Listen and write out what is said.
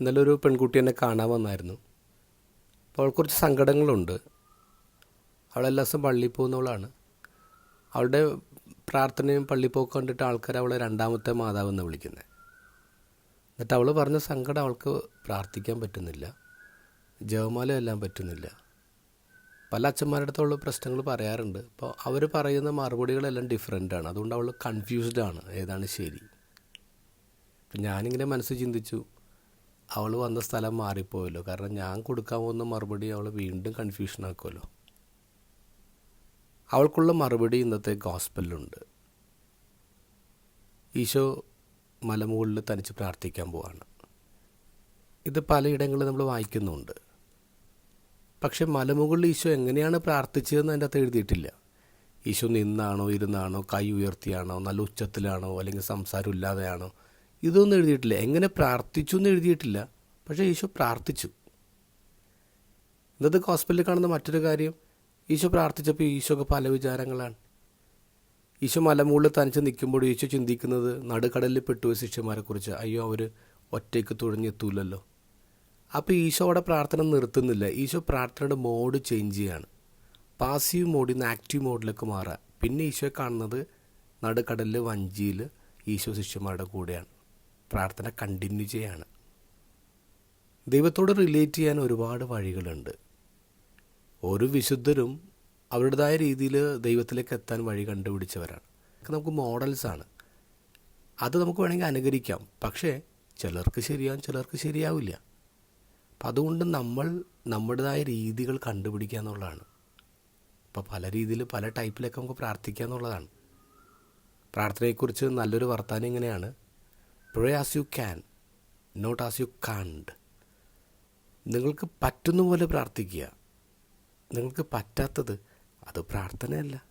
ഇന്നലെ ഒരു പെൺകുട്ടി എന്നെ കാണാൻ വന്നായിരുന്നു. അപ്പോൾ കുറച്ച് സങ്കടങ്ങളുണ്ട്. അവൾ എല്ലാ ദിവസവും പള്ളിയിൽ പോകുന്നവളാണ്. അവളുടെ പ്രാർത്ഥനയും പള്ളിപ്പോക്ക് കണ്ടിട്ട് ആൾക്കാർ അവളെ രണ്ടാമത്തെ മാതാവെന്ന് വിളിക്കുന്നത് എന്നിട്ട് അവൾ പറഞ്ഞ സങ്കടം അവൾക്ക് പ്രാർത്ഥിക്കാൻ പറ്റുന്നില്ല. ജവമാല എല്ലാം പറ്റുന്നില്ല. പല അച്ഛന്മാരുടെ അടുത്തുള്ള പ്രശ്നങ്ങൾ പറയാറുണ്ട്. അപ്പോൾ അവർ പറയുന്ന മറുപടികളെല്ലാം ആണ്. അതുകൊണ്ട് അവൾ കൺഫ്യൂസ്ഡ് ആണ്. ഏതാണ് ശരി? അപ്പം ഞാനിങ്ങനെ മനസ്സ് ചിന്തിച്ചു. അവൾ വന്ന സ്ഥലം മാറിപ്പോയല്ലോ. കാരണം ഞാൻ കൊടുക്കാൻ പോകുന്ന മറുപടി അവൾ വീണ്ടും കൺഫ്യൂഷൻ ആക്കുമല്ലോ അവൾക്കുള്ള മറുപടി ഇന്നത്തെ ഗോസ്പലിലുണ്ട് ഈശോ മലമുകളിൽ തനിച്ച് പ്രാർത്ഥിക്കാൻ പോവാണ്. ഇത് പലയിടങ്ങളിൽ നമ്മൾ വായിക്കുന്നുണ്ട്. പക്ഷെ മലമുകളിൽ ഈശോ എങ്ങനെയാണ് പ്രാർത്ഥിച്ചതെന്ന് അതിന്റെ അകത്ത് എഴുതിയിട്ടില്ല. ഈശോ നിന്നാണോ ഇരുന്നാണോ കൈ ഉയർത്തിയാണോ നല്ല ഉച്ചത്തിലാണോ അല്ലെങ്കിൽ സംസാരം ഇല്ലാതെയാണോ ഇതൊന്നും എഴുതിയിട്ടില്ല. എങ്ങനെ പ്രാർത്ഥിച്ചു എന്ന് എഴുതിയിട്ടില്ല. പക്ഷേ ഈശോ പ്രാർത്ഥിച്ചു. ഇന്നത്തെ ഹോസ്പിറ്റലിൽ കാണുന്ന മറ്റൊരു കാര്യം ഈശോ പ്രാർത്ഥിച്ചപ്പോൾ ഈശോക്ക് പല വിചാരങ്ങളാണ്. ഈശോ മലമുകളിൽ തനിച്ച് നിൽക്കുമ്പോൾ ഈശോ ചിന്തിക്കുന്നത് നടുക്കടലിൽ പെട്ടുപോയ ശിഷ്യന്മാരെക്കുറിച്ച് അയ്യോ അവർ ഒറ്റയ്ക്ക് തുഴഞ്ഞെത്തൂലല്ലോ. അപ്പോൾ ഈശോ അവിടെ പ്രാർത്ഥന നിർത്തുന്നില്ല. ഈശോ പ്രാർത്ഥനയുടെ മോഡ് ചേഞ്ച് ചെയ്യാണ്. പാസീവ് മോഡിൽ നിന്ന് ആക്റ്റീവ് മോഡിലേക്ക് മാറുക പിന്നെ ഈശോയെ കാണുന്നത് നടുക്കടലിൽ വഞ്ചിയിൽ ഈശോ ശിഷ്യന്മാരുടെ കൂടെയാണ്. പ്രാർത്ഥന കണ്ടിന്യൂ ചെയ്യാണ്. ദൈവത്തോട് റിലേറ്റ് ചെയ്യാൻ ഒരുപാട് വഴികളുണ്ട്. ഓരോ വിശുദ്ധരും അവരുടേതായ രീതിയിൽ ദൈവത്തിലേക്ക് എത്താൻ വഴി കണ്ടുപിടിച്ചവരാണ്. നമുക്ക് മോഡൽസാണ് അത് നമുക്ക് വേണമെങ്കിൽ അനുകരിക്കാം. പക്ഷേ ചിലർക്ക് ശരിയാവും ചിലർക്ക് ശരിയാവില്ല. അപ്പം അതുകൊണ്ട് നമ്മൾ നമ്മുടേതായ രീതികൾ കണ്ടുപിടിക്കുക എന്നുള്ളതാണ്. അപ്പോൾ പല രീതിയിൽ പല ടൈപ്പിലൊക്കെ നമുക്ക് പ്രാർത്ഥിക്കുക എന്നുള്ളതാണ്. പ്രാർത്ഥനയെക്കുറിച്ച് നല്ലൊരു വർത്താനം ഇങ്ങനെയാണ്. Pray as you can not as you can't നിങ്ങൾക്ക് പറ്റുന്ന പോലെ പ്രാർത്ഥിക്കുക. നിങ്ങൾക്ക് പറ്റാത്തത് അത് പ്രാർത്ഥനയല്ല.